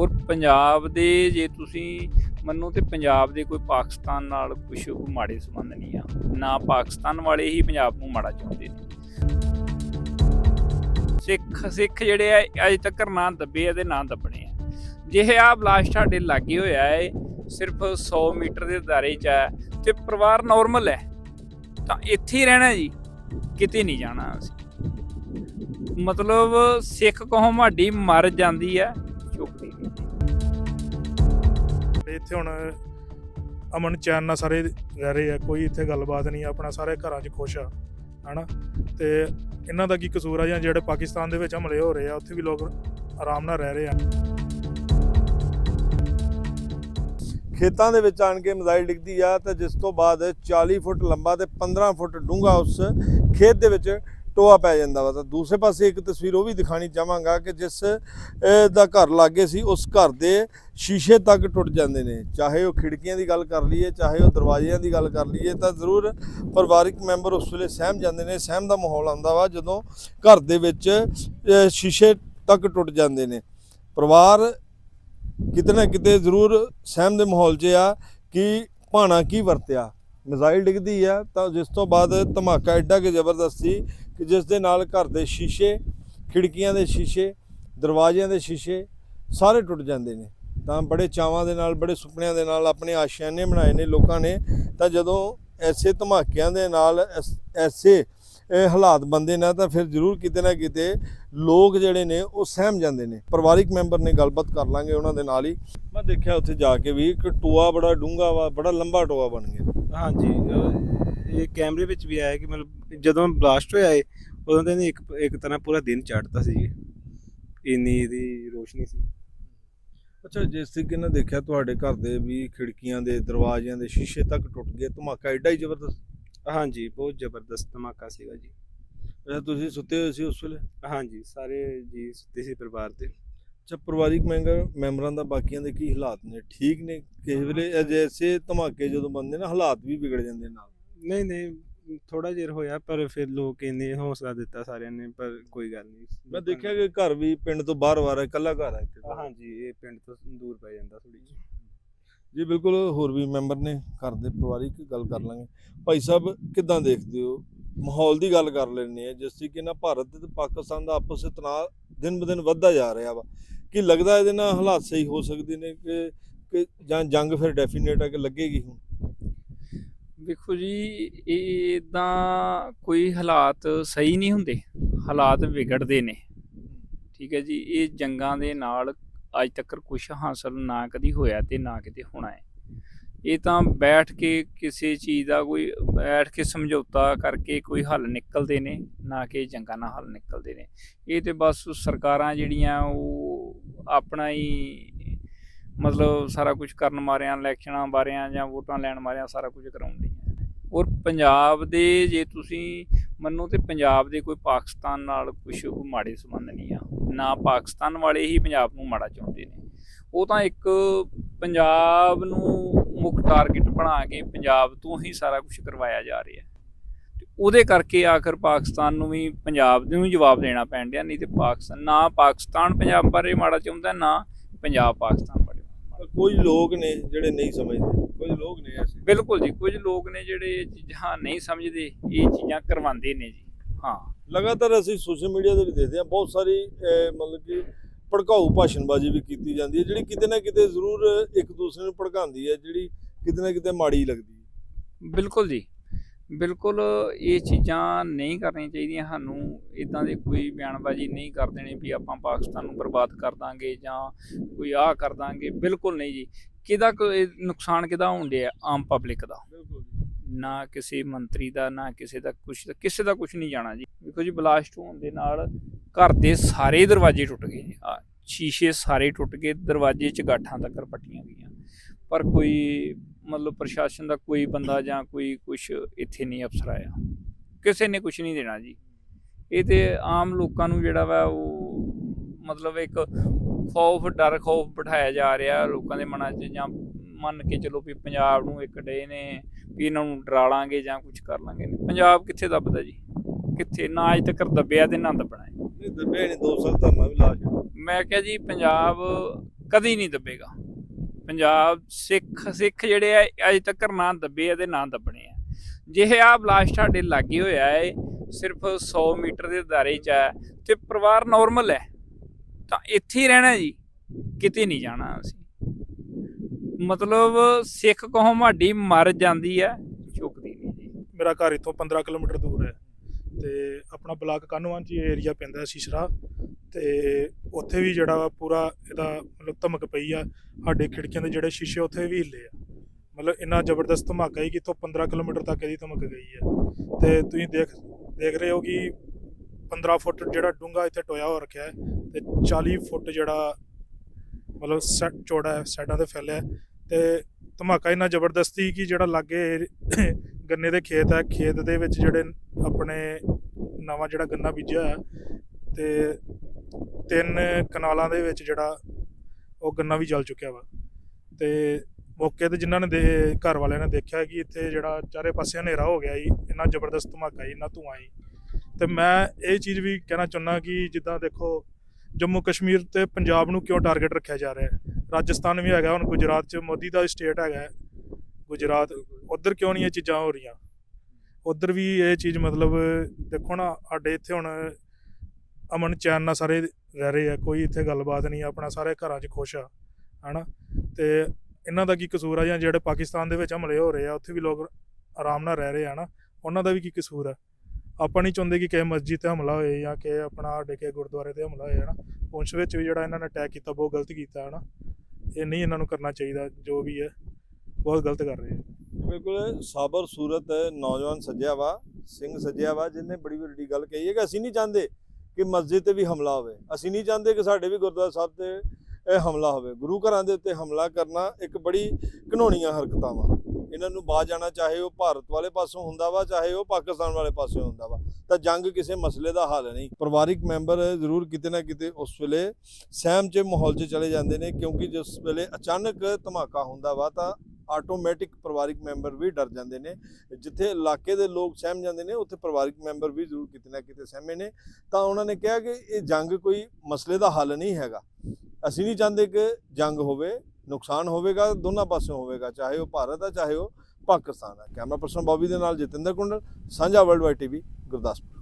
ਔਰ ਪੰਜਾਬ ਦੇ ਜੇ ਤੁਸੀਂ ਮੰਨੋ ਤੇ ਪੰਜਾਬ ਦੇ ਕੋਈ ਪਾਕਿਸਤਾਨ ਨਾਲ ਕੁਝ ਮਾੜੇ ਸੰਬੰਧ ਨਹੀਂ ਆ, ਨਾ ਪਾਕਿਸਤਾਨ ਵਾਲੇ ਹੀ ਪੰਜਾਬ ਨੂੰ ਮਾੜਾ ਚਾਹੁੰਦੇ ਨੇ। ਸਿੱਖ ਸਿੱਖ ਜਿਹੜੇ ਆ, ਅਜੇ ਤੱਕ ਨਾ ਦੱਬੇ ਆ ਤੇ ਨਾ ਦੱਬਣੇ ਆ। ਜੇ ਆ ਬਲਾਸਟ ਸਾਡੇ ਲਾਗੇ ਹੋਇਆ ਹੈ ਸਿਰਫ 100 ਮੀਟਰ ਦੇ ਦਾਇਰੇ 'ਚ ਹੈ ਤੇ ਪਰਿਵਾਰ ਨਾਰਮਲ ਹੈ, ਤਾਂ ਇੱਥੇ ਹੀ ਰਹਿਣਾ ਜੀ, ਕਿਤੇ ਨਹੀਂ ਜਾਣਾ ਅਸੀਂ। ਮਤਲਬ ਸਿੱਖ ਕੌਮ ਸਾਡੀ ਮਰ ਜਾਂਦੀ ਹੈ ਚੁੱਕਦੀ ਨਹੀਂ ਤੇ ਇੱਥੇ ਹੁਣ ਅਮਨ ਚੈਨ ਨਾਲ ਸਾਰੇ ਰਹਿ ਰਹੇ ਆ ਕੋਈ ਇੱਥੇ ਗੱਲਬਾਤ ਨਹੀਂ ਆਪਣਾ ਸਾਰੇ ਘਰਾਂ 'ਚ ਖੁਸ਼ ਆ ਹਨਾ? ਤੇ ਇਹਨਾਂ ਦਾ ਕੀ ਕਸੂਰ ਆ ਜਾਂ ਜਿਹੜੇ ਪਾਕਿਸਤਾਨ ਦੇ ਵਿੱਚ ਹਮਲੇ ਹੋ ਰਹੇ ਆ ਉੱਥੇ ਵੀ ਲੋਕ ਆਰਾਮ ਨਾਲ ਰਹਿ ਰਹੇ ਆ। ਖੇਤਾਂ ਦੇ ਵਿੱਚ ਆਣ ਕੇ ਮਿਜ਼ਾਈਲ ਡਿੱਗਦੀ ਆ ਤੇ ਜਿਸ ਤੋਂ ਬਾਅਦ 40 ਫੁੱਟ ਲੰਬਾ ਤੇ 15 ਫੁੱਟ ਡੂੰਘਾ ਉਸ ਖੇਤ ਦੇ ਵਿੱਚ ਟੋਆ ਪੈ ਜਾਂਦਾ ਵਾ। ਤਾਂ ਦੂਸਰੇ ਪਾਸੇ ਇੱਕ ਤਸਵੀਰ ਉਹ ਵੀ ਦਿਖਾਣੀ ਚਾਹਾਂਗਾ ਕਿ ਜਿਸ ਦਾ ਘਰ ਲਾਗੇ ਸੀ, ਉਸ ਘਰ ਦੇ ਸ਼ੀਸ਼ੇ ਤੱਕ ਟੁੱਟ ਜਾਂਦੇ ਨੇ। ਚਾਹੇ ਉਹ ਖਿੜਕੀਆਂ ਦੀ ਗੱਲ ਕਰ ਲਈਏ, ਚਾਹੇ ਉਹ ਦਰਵਾਜ਼ਿਆਂ ਦੀ ਗੱਲ ਕਰ ਲਈਏ, ਤਾਂ ਜ਼ਰੂਰ ਪਰਿਵਾਰਿਕ ਮੈਂਬਰ ਉਸ ਵੇਲੇ ਸਹਿਮ ਜਾਂਦੇ ਨੇ, ਸਹਿਮ ਦਾ ਮਾਹੌਲ ਆਉਂਦਾ ਵਾ ਜਦੋਂ ਘਰ ਦੇ ਵਿੱਚ ਸ਼ੀਸ਼ੇ ਤੱਕ ਟੁੱਟ ਜਾਂਦੇ ਨੇ। ਪਰਿਵਾਰ ਕਿਤੇ ਨਾ ਕਿਤੇ ਜ਼ਰੂਰ ਸਹਿਮ ਦੇ ਮਾਹੌਲ 'ਚ ਆ ਕਿ ਭਾਣਾ ਕੀ ਵਰਤਿਆ। ਮਿਜ਼ਾਈਲ ਡਿੱਗਦੀ ਆ ਤਾਂ ਜਿਸ ਤੋਂ ਬਾਅਦ ਧਮਾਕਾ ਐਡਾ ਕਿ ਜ਼ਬਰਦਸਤ ਸੀ ਕਿ ਜਿਸ ਦੇ ਨਾਲ ਘਰ ਦੇ ਸ਼ੀਸ਼ੇ, ਖਿੜਕੀਆਂ ਦੇ ਸ਼ੀਸ਼ੇ, ਦਰਵਾਜ਼ਿਆਂ ਦੇ ਸ਼ੀਸ਼ੇ ਸਾਰੇ ਟੁੱਟ ਜਾਂਦੇ ਨੇ। ਤਾਂ ਬੜੇ ਚਾਵਾਂ ਦੇ ਨਾਲ, ਬੜੇ ਸੁਪਨਿਆਂ ਦੇ ਨਾਲ ਆਪਣੇ ਆਸ਼ਿਆਨੇ ਬਣਾਏ ਨੇ, ਲੋਕਾਂ ਨੇ। ਤਾਂ ਜਦੋਂ ਐਸੇ ਧਮਾਕਿਆਂ ਦੇ ਨਾਲ ਐਸ- ਐਸੇ ਹਾਲਾਤ ਬੰਦੇ ਨੇ, ਤਾਂ ਫਿਰ ਜ਼ਰੂਰ ਕਿਤੇ ਨਾ ਕਿਤੇ ਲੋਕ ਜਿਹੜੇ ਨੇ, ਉਹ ਸਹਿਮ ਜਾਂਦੇ ਨੇ। ਪਰਿਵਾਰਿਕ ਮੈਂਬਰ ਨੇ ਗੱਲਬਾਤ ਕਰ ਲਾਂਗੇ ਉਹਨਾਂ ਦੇ ਨਾਲ ਹੀ। ਮੈਂ ਦੇਖਿਆ ਉੱਥੇ ਜਾ ਕੇ ਵੀ ਇੱਕ ਟੋਆ ਬੜਾ ਡੂੰਘਾ ਵਾ, ਬੜਾ ਲੰਬਾ ਟੋਆ ਬਣ ਗਿਆ। ਹਾਂਜੀ ਇਹ ਕੈਮਰੇ ਵਿੱਚ ਵੀ ਆਇਆ ਕਿ ਮਤਲਬ ਜਦੋਂ ਬਲਾਸਟ ਹੋਇਆ ਏ ਉਦੋਂ ਤਾਂ ਇਹਨੇ ਇੱਕ ਇੱਕ ਤਰ੍ਹਾਂ ਪੂਰਾ ਦਿਨ ਚੜ੍ਹਤਾ ਸੀ। ਇੰਨੀ ਦੀ ਰੋਸ਼ਨੀ ਸੀ। ਅੱਛਾ ਜਿਸ ਤਰੀਕੇ ਨਾਲ ਦੇਖਿਆ ਤੁਹਾਡੇ ਘਰ ਦੇ ਵੀ ਖਿੜਕੀਆਂ ਦੇ ਦਰਵਾਜ਼ਿਆਂ ਦੇ ਸ਼ੀਸ਼ੇ ਤੱਕ ਟੁੱਟ ਗਏ ਧਮਾਕਾ ਐਡਾ ਹੀ ਜ਼ਬਰਦਸਤ? ਹਾਂਜੀ ਬਹੁਤ ਜ਼ਬਰਦਸਤ ਧਮਾਕਾ ਸੀਗਾ ਜੀ। ਅੱਛਾ ਤੁਸੀਂ ਸੁੱਤੇ ਹੋਏ ਸੀ ਉਸ ਵੇਲੇ? ਹਾਂਜੀ ਸਾਰੇ ਜੀ ਸੁੱਤੇ ਸੀ ਪਰਿਵਾਰ ਦੇ। ਅੱਛਾ ਪਰਿਵਾਰਿਕ ਮੈਂਬਰ ਮੈਂਬਰਾਂ ਦਾ ਬਾਕੀਆਂ ਦੇ ਕੀ ਹਾਲਾਤ ਨੇ? ਠੀਕ ਨੇ? ਕਿਸੇ ਵੇਲੇ ਅਜਿਹੇ ਧਮਾਕੇ ਜਦੋਂ ਬੰਦੇ ਨਾ ਹਾਲਾਤ ਵੀ ਵਿਗੜ ਜਾਂਦੇ ਨਾਲ। ਨਹੀਂ ਨਹੀਂ ਥੋੜਾ ਜਿਰ ਹੋਇਆ ਪਰ ਫਿਰ ਲੋਕ ਇੰਨੇ ਹੌਸਲਾ ਦਿੱਤਾ ਸਾਰਿਆਂ ਨੇ ਪਰ ਕੋਈ ਗੱਲ ਨਹੀਂ। ਮੈਂ ਦੇਖਿਆ ਕਿ ਘਰ ਵੀ ਪਿੰਡ ਤੋਂ ਬਾਹਰ ਵਾਰ ਹੈ ਇਕੱਲਾ ਘਰ ਹੈ ਇੱਥੇ। ਹਾਂਜੀ ਇਹ ਪਿੰਡ ਤੋਂ ਦੂਰ ਪੈ ਜਾਂਦਾ ਥੋੜੀ ਜਿਹੀ। ਜੀ ਬਿਲਕੁਲ ਹੋਰ ਵੀ ਮੈਂਬਰ ਨੇ ਘਰ ਦੇ ਪਰਿਵਾਰਿਕ ਗੱਲ ਕਰ ਲਾਂਗੇ। ਭਾਈ ਸਾਹਿਬ ਕਿੱਦਾਂ ਦੇਖਦੇ ਹੋ? ਮਾਹੌਲ ਦੀ ਗੱਲ ਕਰ ਲੈਣੇ ਆ ਜਿਸ ਤਰੀਕੇ ਨਾਲ ਭਾਰਤ ਤੇ ਪਾਕਿਸਤਾਨ ਦਾ ਆਪਸ ਵਿੱਚ ਤਣਾਅ ਦਿਨ ਬ ਦਿਨ ਵੱਧਦਾ ਜਾ ਰਿਹਾ ਵਾ। ਕੀ ਲੱਗਦਾ ਇਹਦੇ ਨਾਲ ਹਾਲਾਤ ਸਹੀ ਹੋ ਸਕਦੇ ਨੇ ਕਿ ਜਾਂ ਜੰਗ ਫਿਰ ਡੈਫੀਨੇਟ ਹੈ ਕਿ ਲੱਗੇਗੀ ਹੁਣ? ਵੇਖੋ ਜੀ ਇਹ ਇਦਾਂ ਕੋਈ ਹਾਲਾਤ ਸਹੀ ਨਹੀਂ ਹੁੰਦੇ, ਹਾਲਾਤ ਵਿਗੜਦੇ ਨੇ। ਠੀਕ ਹੈ ਜੀ, ਇਹ ਜੰਗਾਂ ਦੇ ਨਾਲ ਅੱਜ ਤੱਕ ਕੁਝ ਹਾਸਲ ਨਾ ਕਦੀ ਹੋਇਆ ਤੇ ਨਾ ਕਿਤੇ ਹੋਣਾ ਹੈ। ਇਹ ਤਾਂ ਬੈਠ ਕੇ ਕਿਸੇ ਚੀਜ਼ ਦਾ ਕੋਈ, ਬੈਠ ਕੇ ਸਮਝੌਤਾ ਕਰਕੇ ਕੋਈ ਹੱਲ ਨਿਕਲਦੇ ਨੇ, ਨਾ ਕਿ ਜੰਗਾਂ ਨਾਲ ਹੱਲ ਨਿਕਲਦੇ ਨੇ। ਇਹ ਤੇ ਬਸ ਸਰਕਾਰਾਂ ਜਿਹੜੀਆਂ ਉਹ ਆਪਣਾ ਹੀ ਮਤਲਬ ਸਾਰਾ ਕੁਝ ਕਰਨ ਮਾਰਿਆਂ, ਇਲੈਕਸ਼ਨਾਂ ਬਾਰਿਆਂ ਜਾਂ ਵੋਟਾਂ ਲੈਣ ਮਾਰਿਆਂ ਸਾਰਾ ਕੁਝ ਕਰਾਉਂਦੀਆਂ ਔਰ ਪੰਜਾਬ ਦੇ ਜੇ ਤੁਸੀਂ ਮੰਨੋ ਤੇ ਪੰਜਾਬ ਦੇ ਕੋਈ ਪਾਕਿਸਤਾਨ ਨਾਲ ਕੁਝ ਮਾੜੇ ਸੰਬੰਧ ਨਹੀਂ ਆ। ਨਾ ਪਾਕਿਸਤਾਨ ਵਾਲੇ ਹੀ ਪੰਜਾਬ ਨੂੰ ਮਾੜਾ ਚਾਹੁੰਦੇ ਨੇ। ਉਹ ਤਾਂ ਇੱਕ ਪੰਜਾਬ ਨੂੰ ਮੁੱਖ ਟਾਰਗੇਟ ਬਣਾ ਕੇ ਪੰਜਾਬ ਤੋਂ ਹੀ ਸਾਰਾ ਕੁਝ ਕਰਵਾਇਆ ਜਾ ਰਿਹਾ। ਹੈ ਉਹਦੇ ਕਰਕੇ ਆਖਰ ਪਾਕਿਸਤਾਨ ਨੂੰ ਵੀ ਪੰਜਾਬ ਨੂੰ ਵੀ ਜਵਾਬ ਦੇਣਾ ਪੈਣ ਡਿਆ, ਨਹੀਂ ਤੇ ਪਾਕਿਸਤਾਨ ਨਾ ਪਾਕਿਸਤਾਨ ਪੰਜਾਬ ਬਾਰੇ ਮਾੜਾ ਚਾਹੁੰਦਾ, ਨਾ ਪੰਜਾਬ ਪਾਕਿਸਤਾਨ ਕੋਈ ਲੋਕ ਨੇ ਜਿਹੜੇ ਨਹੀਂ ਸਮਝਦੇ? ਕੁਝ ਲੋਕ ਨੇ ਐਸੇ? ਬਿਲਕੁਲ ਜੀ ਕੁਝ ਲੋਕ ਨੇ ਜਿਹੜੇ ਇਹ ਚੀਜ਼ਾਂ ਨਹੀਂ ਸਮਝਦੇ ਇਹ ਚੀਜ਼ਾਂ ਕਰਵਾਉਂਦੇ ਨੇ ਜੀ। ਹਾਂ। ਲਗਾਤਾਰ ਅਸੀਂ ਸੋਸ਼ਲ ਮੀਡੀਆ ਤੇ ਵੀ ਦੇਖਦੇ ਹਾਂ ਬਹੁਤ ਸਾਰੀ ਮਤਲਬ ਕਿ ਭੜਕਾਊ ਭਾਸ਼ਣਬਾਜ਼ੀ ਵੀ ਕੀਤੀ ਜਾਂਦੀ ਹੈ ਜਿਹੜੀ ਕਿਤੇ ਨਾ ਕਿਤੇ ਜ਼ਰੂਰ ਇੱਕ ਦੂਸਰੇ ਨੂੰ ਭੜਕਾਉਂਦੀ ਹੈ ਜਿਹੜੀ ਕਿਤੇ ਨਾ ਕਿਤੇ ਮਾੜੀ ਲੱਗਦੀ ਹੈ। ਬਿਲਕੁਲ ਜੀ। ਬਿਲਕੁਲ ਇਹ ਚੀਜ਼ਾਂ ਨਹੀਂ ਕਰਨੀਆਂ ਚਾਹੀਦੀਆਂ। ਸਾਨੂੰ ਇਦਾਂ ਦੇ ਕੋਈ ਬਿਆਨਬਾਜ਼ੀ ਨਹੀਂ ਕਰ ਦੇਣੀ ਵੀ ਆਪਾਂ ਪਾਕਿਸਤਾਨ ਨੂੰ ਬਰਬਾਦ ਕਰ ਦਾਂਗੇ ਜਾਂ ਕੋਈ ਆਹ ਕਰ ਦਾਂਗੇ। ਬਿਲਕੁਲ ਨਹੀਂ ਜੀ। ਕਿਹਦਾ ਕੋਈ ਨੁਕਸਾਨ ਕਿਹਦਾ ਹੋਣ ਡਿਆ ਆਮ ਪਬਲਿਕ ਦਾ? ਨਾ ਕਿਸੇ ਮੰਤਰੀ ਦਾ ਨਾ ਕਿਸੇ ਦਾ ਕੁਛ ਕਿਸੇ ਦਾ ਕੁਝ ਨਹੀਂ ਜਾਣਾ ਜੀ। ਵੇਖੋ ਜੀ ਬਲਾਸਟ ਹੋਣ ਦੇ ਨਾਲ ਘਰ ਦੇ ਸਾਰੇ ਦਰਵਾਜ਼ੇ ਟੁੱਟ ਗਏ ਜੀ। ਸ਼ੀਸ਼ੇ ਸਾਰੇ ਟੁੱਟ ਗਏ ਦਰਵਾਜ਼ੇ ਚ ਗਾਠਾਂ ਤੱਕ ਪੱਟੀਆਂ ਗਈਆਂ। ਪਰ ਕੋਈ ਮਤਲਬ ਪ੍ਰਸ਼ਾਸਨ ਦਾ ਕੋਈ ਬੰਦਾ ਜਾਂ ਕੋਈ ਕੁਛ ਇੱਥੇ ਨਹੀਂ ਅਫਸਰ ਆਇਆ। ਕਿਸੇ ਨੇ ਕੁਝ ਨਹੀਂ ਦੇਣਾ ਜੀ। ਇਹ ਤੇ ਆਮ ਲੋਕਾਂ ਨੂੰ ਜਿਹੜਾ ਵਾ ਉਹ ਮਤਲਬ ਇੱਕ ਖੌਫ ਡਰ ਖੌਫ ਬਿਠਾਇਆ ਜਾ ਰਿਹਾ ਲੋਕਾਂ ਦੇ ਮਨਾਂ 'ਚ ਜਾਂ ਮੰਨ ਕੇ ਚਲੋ ਵੀ ਪੰਜਾਬ ਨੂੰ ਇੱਕ ਡੇ ਨੇ ਵੀ ਇਹਨਾਂ ਨੂੰ ਡਰਾ ਲਾਂਗੇ ਜਾਂ ਕੁਝ ਕਰ ਲਾਂਗੇ। ਪੰਜਾਬ ਕਿੱਥੇ ਦੱਬਦਾ ਜੀ? ਕਿੱਥੇ? ਨਾ ਅਜ ਤੱਕ ਦੱਬਿਆ ਤੇ ਨਾ ਦੱਬਣਾ ਨਹੀਂ ਦੱਬਿਆ ਨਹੀਂ ਦੋ ਸਾਲ ਧਰਨਾ ਵੀ ਲਾ ਮੈਂ ਕਿਹਾ ਜੀ ਪੰਜਾਬ ਕਦੀ ਨਹੀਂ ਦੱਬੇਗਾ। ਪੰਜਾਬ ਸਿੱਖ ਸਿੱਖ ਜਿਹੜੇ ਆ, ਅਜੇ ਤੱਕ ਨਾ ਦੱਬੇ ਆ ਤੇ ਨਾ ਦੱਬਣੇ ਆ। ਜੇ ਆ ਬਲਾਸਟ ਸਾਡੇ ਲਾਗੇ ਹੋਇਆ ਹੈ ਸਿਰਫ 100 ਮੀਟਰ ਦੇ ਦਾਇਰੇ 'ਚ ਹੈ ਤੇ ਪਰਿਵਾਰ ਨਾਰਮਲ ਹੈ, ਤਾਂ ਇੱਥੇ ਹੀ ਰਹਿਣਾ ਜੀ, ਕਿਤੇ ਨਹੀਂ ਜਾਣਾ ਅਸੀਂ। ਮਤਲਬ ਸਿੱਖ ਕੌਮ ਸਾਡੀ ਮਰ ਜਾਂਦੀ ਹੈ ਚੁੱਕਦੀ ਨਹੀਂ ਜੀ। ਮੇਰਾ ਘਰ ਇੱਥੋਂ 15 ਕਿਲੋਮੀਟਰ ਦੂਰ ਹੈ ਤੇ ਆਪਣਾ ਬਲਾਕ ਕਾਨੂੰਨ ਚ ਏਰੀਆ ਪੈਂਦਾ ਸ਼ੀਸ਼ਰਾ। ਤੇ ਉੱਥੇ ਵੀ ਜਿਹੜਾ ਵਾ ਪੂਰਾ ਇਹਦਾ ਮਤਲਬ ਧਮਕ ਪਈ ਆ, ਸਾਡੇ ਖਿੜਕੀਆਂ ਦੇ ਜਿਹੜੇ ਸ਼ੀਸ਼ੇ ਉੱਥੇ ਵੀ ਹਿੱਲੇ ਆ। ਮਤਲਬ ਇੰਨਾ ਜ਼ਬਰਦਸਤ ਧਮਾਕਾ ਹੀ ਕਿ ਤੋਂ 15 ਕਿਲੋਮੀਟਰ ਤੱਕ ਇਹਦੀ ਧਮਕ ਗਈ ਹੈ ਤੇ ਤੁਸੀਂ ਦੇਖ ਦੇਖ ਰਹੇ ਹੋ ਕਿ 15 ਫੁੱਟ ਜਿਹੜਾ ਡੂੰਘਾ ਇੱਥੇ ਟੋਇਆ ਹੋ ਰੱਖਿਆ ਹੈ ਤੇ 40 ਫੁੱਟ ਜਿਹੜਾ ਮਤਲਬ ਸੈਟ ਚੌੜਾ ਹੈ, ਸਾਈਡਾਂ ਤੇ ਫੈਲਿਆ ਹੈ। ਤੇ ਧਮਾਕਾ ਇੰਨਾ ਜ਼ਬਰਦਸਤੀ ਸੀ ਕਿ ਜਿਹੜਾ ਲਾਗੇ ਗੰਨੇ ਦੇ ਖੇਤ ਹੈ ਖੇਤ ਦੇ ਵਿੱਚ ਜਿਹੜੇ ਆਪਣੇ ਨਵਾਂ ਜਿਹੜਾ ਗੰਨਾ ਬੀਜਿਆ ਹੋਇਆ ਤੇ ਤਿੰਨ ਕਨਾਲਾਂ ਦੇ ਵਿੱਚ ਜਿਹੜਾ ਉਹ ਗੰਨਾ ਵੀ ਜਲ ਚੁੱਕਿਆ ਵਾ। ਤੇ ਮੌਕੇ ਤੇ ਜਿਨ੍ਹਾਂ ਨੇ ਦੇ ਘਰ ਵਾਲਿਆਂ ਨੇ ਦੇਖਿਆ ਕਿ ਇੱਥੇ ਜਿਹੜਾ ਚਾਰੇ ਪਾਸੇ ਹਨੇਰਾ ਹੋ ਗਿਆ ਜੀ, ਇੰਨਾ ਜ਼ਬਰਦਸਤ ਧਮਾਕਾ ਜੀ, ਇੰਨਾ ਧੂਆਂ ਜੀ। ਤੇ ਮੈਂ ਇਹ ਚੀਜ਼ ਵੀ ਕਹਿਣਾ ਚਾਹੁੰਦਾ ਕਿ ਜਿੱਦਾਂ ਦੇਖੋ, ਜੰਮੂ ਕਸ਼ਮੀਰ ਤੇ ਪੰਜਾਬ ਨੂੰ ਕਿਉਂ ਟਾਰਗੇਟ ਰੱਖਿਆ ਜਾ ਰਿਹਾ ਹੈ? ਰਾਜਸਥਾਨ ਵੀ ਹੈਗਾ, ਹੁਣ ਗੁਜਰਾਤ 'ਚ ਮੋਦੀ ਦਾ ਸਟੇਟ ਹੈਗਾ। ਗੁਜਰਾਤ, ਉਧਰ ਕਿਉਂ ਨਹੀਂ ਇਹ ਚੀਜ਼ਾਂ ਹੋ ਰਹੀਆਂ? ਉਧਰ ਵੀ ਇਹ ਚੀਜ਼ ਮਤਲਬ ਦੇਖੋ ਨਾ, ਸਾਡੇ ਇੱਥੇ ਹੁਣ ਅਮਨ ਚੈਨ ਨਾਲ ਸਾਰੇ ਰਹਿ ਰਹੇ ਆ, ਕੋਈ ਇੱਥੇ ਗੱਲਬਾਤ ਨਹੀਂ, ਆਪਣਾ ਸਾਰੇ ਘਰਾਂ 'ਚ ਖੁਸ਼ ਆ, ਹਨਾ? ਤੇ ਇਹਨਾਂ ਦਾ ਕੀ ਕਸੂਰ ਆ ਜਾਂ ਜਿਹੜੇ ਪਾਕਿਸਤਾਨ ਦੇ ਵਿੱਚ ਹਮਲੇ ਹੋ ਰਹੇ ਆ, ਉੱਥੇ ਵੀ ਲੋਕ ਆਰਾਮ ਨਾਲ ਰਹਿ ਰਹੇ ਆ ਨਾ ਉਹਨਾਂ ਦਾ ਵੀ ਕੀ ਕਸੂਰ ਆ? ਆਪਾਂ ਨਹੀਂ ਚਾਹੁੰਦੇ ਕਿ ਕਿਸੇ ਮਸਜਿਦ ਤੇ ਹਮਲਾ ਹੋਏ ਜਾਂ ਕਿ ਆਪਣਾ ਸਾਡੇ ਕੇ ਗੁਰਦੁਆਰੇ ਤੇ ਹਮਲਾ ਹੋਏ, ਹਨਾ? ਪੁੰਛ ਵਿੱਚ ਵੀ ਜਿਹੜਾ ਇਹਨਾਂ ਨੇ ਅਟੈਕ ਕੀਤਾ, ਬਹੁਤ ਗਲਤ ਕੀਤਾ, ਹਨਾ? ਇਹ ਨਹੀਂ ਇਹਨਾਂ ਨੂੰ ਕਰਨਾ ਚਾਹੀਦਾ, ਜੋ ਵੀ ਹੈ, ਬਹੁਤ ਗਲਤ ਕਰ ਰਹੇ ਆ। ਬਿਲਕੁਲ, ਸਾਬਰ ਸੂਰਤ, ਨੌਜਵਾਨ ਸੱਜਿਆ ਵਾ, ਸਿੰਘ ਸੱਜਿਆ ਵਾ, ਜਿਹਨੇ ਬੜੀ ਵੱਡੀ ਗੱਲ ਕਹੀ ਹੈ ਕਿ ਅਸੀਂ ਨਹੀਂ ਚਾਹੁੰਦੇ ਕਿ ਮਸਜਿਦ ਤੇ ਵੀ ਹਮਲਾ ਹੋਵੇ। ਅਸੀਂ ਨਹੀਂ ਚਾਹੁੰਦੇ ਕਿ ਸਾਡੇ ਵੀ ਗੁਰਦੁਆਰਾ ਸਾਹਿਬ ਤੇ ਇਹ ਹਮਲਾ ਹੋਵੇ। ਗੁਰੂ ਘਰਾਂ ਦੇ ਉੱਤੇ ਹਮਲਾ ਕਰਨਾ ਇੱਕ ਬੜੀ ਘਿਨੌਣੀਆਂ ਹਰਕਤਾਂ ਵਾ ਇਹਨਾਂ ਨੂੰ ਬਾਹਰ ਜਾਣਾ ਚਾਹੇ ਉਹ ਭਾਰਤ ਵਾਲੇ ਪਾਸੋਂ ਹੁੰਦਾ ਵਾ, ਚਾਹੇ ਉਹ ਪਾਕਿਸਤਾਨ ਵਾਲੇ ਪਾਸੋਂ ਹੁੰਦਾ ਵਾ। ਤਾਂ ਜੰਗ ਕਿਸੇ ਮਸਲੇ ਦਾ ਹੱਲ ਨਹੀਂ। ਪਰਿਵਾਰਿਕ ਮੈਂਬਰ ਜ਼ਰੂਰ ਕਿਤੇ ਨਾ ਕਿਤੇ ਉਸ ਵੇਲੇ ਸਹਿਮ 'ਚ ਮਾਹੌਲ 'ਚ ਚਲੇ ਜਾਂਦੇ ਨੇ, ਕਿਉਂਕਿ ਜਿਸ ਵੇਲੇ ਅਚਾਨਕ ਧਮਾਕਾ ਹੁੰਦਾ ਵਾ ਤਾਂ ਆਟੋਮੈਟਿਕ ਪਰਿਵਾਰਿਕ ਮੈਂਬਰ ਵੀ ਡਰ ਜਾਂਦੇ ਨੇ। ਜਿੱਥੇ ਇਲਾਕੇ ਦੇ ਲੋਕ ਸਹਿਮ ਜਾਂਦੇ ਨੇ, ਉੱਥੇ ਪਰਿਵਾਰਿਕ ਮੈਂਬਰ ਵੀ ਜ਼ਰੂਰ ਕਿਤੇ ਨਾ ਕਿਤੇ ਸਹਿਮੇ ਨੇ। ਤਾਂ ਉਹਨਾਂ ਨੇ ਕਿਹਾ ਕਿ ਇਹ ਜੰਗ ਕੋਈ ਮਸਲੇ ਦਾ ਹੱਲ ਨਹੀਂ ਹੈਗਾ। ਅਸੀਂ ਨਹੀਂ ਚਾਹੁੰਦੇ ਕਿ ਜੰਗ ਹੋਵੇ, ਨੁਕਸਾਨ ਹੋਵੇਗਾ, ਦੋਨਾਂ ਪਾਸਿਓਂ ਹੋਵੇਗਾ, ਚਾਹੇ ਉਹ ਭਾਰਤ ਆ, ਚਾਹੇ ਉਹ ਪਾਕਿਸਤਾਨ ਆ। ਕੈਮਰਾ ਪਰਸਨ ਬੌਬੀ ਦੇ ਨਾਲ ਜਤਿੰਦਰ ਕੁੰਡਲ, ਸਾਂਝਾ ਵਰਲਡ ਵਾਈਡ ਟੀਵੀ, ਗੁਰਦਾਸਪੁਰ।